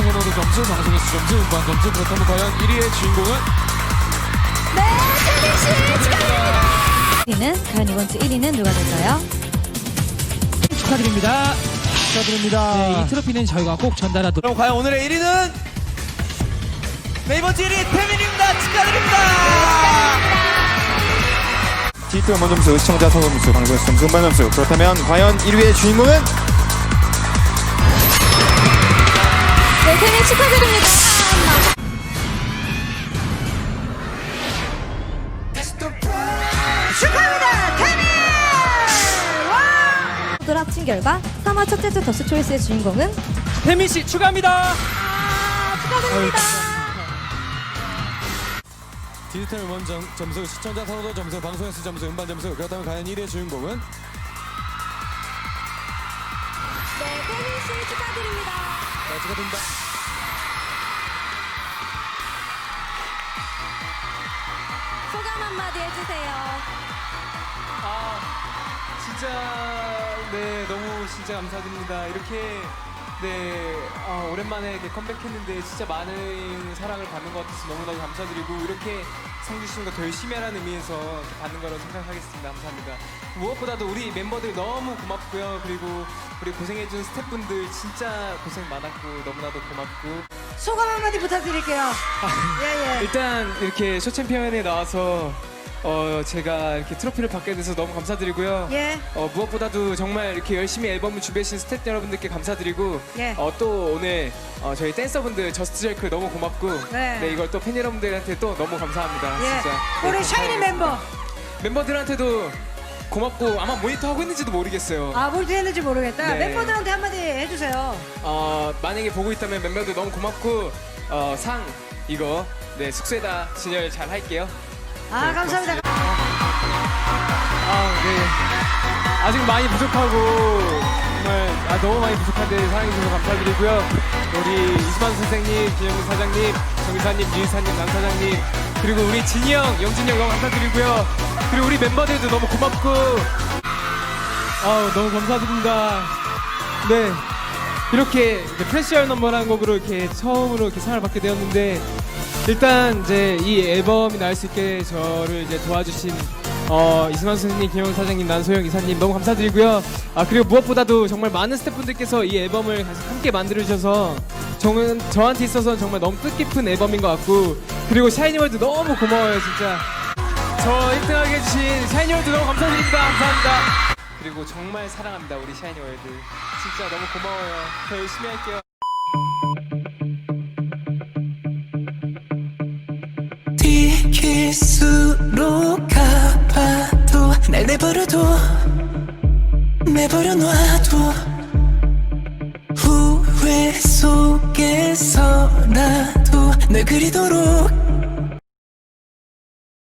선호도 점수, 방송에서 점수, 음반 점수, 그렇다면 과연 1위의 주인공은? 네, 태민 씨 축하드립니다. 1위는 과연 이번 주 1위는 누가 될까요? 축하드립니다. 축하드립니다. 네, 이 트로피는 저희가 꼭 전달하도록. 그럼 과연 오늘의 1위는 네 이번 주 1위 태민입니다. 축하드립니다. T2 음원 점수, 시청자 선호 점수, 방송에서 점수, 음반 점수. 그렇다면 과연 1위의 주인공은? 네, 태민 축하드립니다. 축하합니다, 태민! 와! 들 합친 결과 3화 첫째 주 더스 초이스의 주인공은 태민 씨 추가합니다. 축하드립니다. 디지털 음원 점, 점수, 시청자 선호도 점수, 방송에서 점수, 음반 점수, 그렇다면 과연 1위의 주인공은? 네, 태민 씨 축하드립니다. 네, 축하드립니다. 소감 한마디 해주세요. 아 진짜 네 너무 진짜 감사드립니다. 이렇게 네 아, 오랜만에 이렇게 컴백했는데 진짜 많은 사랑을 받는 것 같아서 너무너무 감사드리고 이렇게 거더 열심히 하라는 의미에서 받는 거라고 생각하겠습니다. 감사합니다. 무엇보다도 우리 멤버들 너무 고맙고요. 그리고 우리 고생해준 스태프분들 진짜 고생 많았고 너무나도 고맙고 소감 한마디 부탁드릴게요. 예, 예. 일단 이렇게 쇼 챔피언에 나와서 어 제가 이렇게 트로피를 받게 돼서 너무 감사드리고요. 예. 어, 무엇보다도 정말 이렇게 열심히 앨범을 준비해주신 스태프 여러분들께 감사드리고 예. 어, 또 오늘 어, 저희 댄서분들 저스트 제이크 너무 고맙고 네. 이걸 또 팬 여러분들한테 또 너무 감사합니다. 예. 진짜. 우리 네, 샤이니 감사합니다. 멤버. 멤버들한테도 고맙고 아마 모니터 하고 있는지도 모르겠어요. 아, 뭘 했는지 모르겠다. 네. 멤버들한테 한마디 해주세요. 어, 만약에 보고 있다면 멤버들 너무 고맙고 어, 상 이거 네 숙소에다 진열 잘 할게요. 아, 네, 감사합니다. 아, 네. 아직 많이 부족하고 정말 아, 너무 많이 부족한데 사랑해주셔서 감사드리고요. 우리 이수만 선생님, 김영민 사장님, 정기사님, 유이사님, 남 사장님, 그리고 우리 형, 영진이 형 너무 감사드리고요. 그리고 우리 멤버들도 너무 고맙고 아, 너무 감사드립니다. 네. 이렇게 프레시얼 넘버라는 곡으로 이렇게 처음으로 이렇게 상을 받게 되었는데 일단 이제 이 앨범이 나올 수 있게 저를 이제 도와주신 어, 이승환 선생님, 김영훈 사장님, 난소영 이사님 너무 감사드리고요. 아 그리고 무엇보다도 정말 많은 스태프분들께서 이 앨범을 함께 만들어 주셔서 저는 저한테 있어서 정말 너무 뜻깊은 앨범인 것 같고 그리고 샤이니월드 너무 고마워요 진짜. 저 1등하게 해주신 샤이니월드 너무 감사드립니다. 감사합니다. 그리고 정말 사랑합니다 우리 샤이니월드. 진짜 너무 고마워요. 더 열심히 할게요. 뒤길수록 가봐도 날 내버려둬. 내버려 놔둬. 후회 속에서라도 널 그리도록